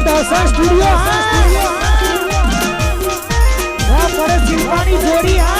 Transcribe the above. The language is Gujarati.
ઢોસા સ્ટુડિયો હા પડે સિંપાની જોડી હા.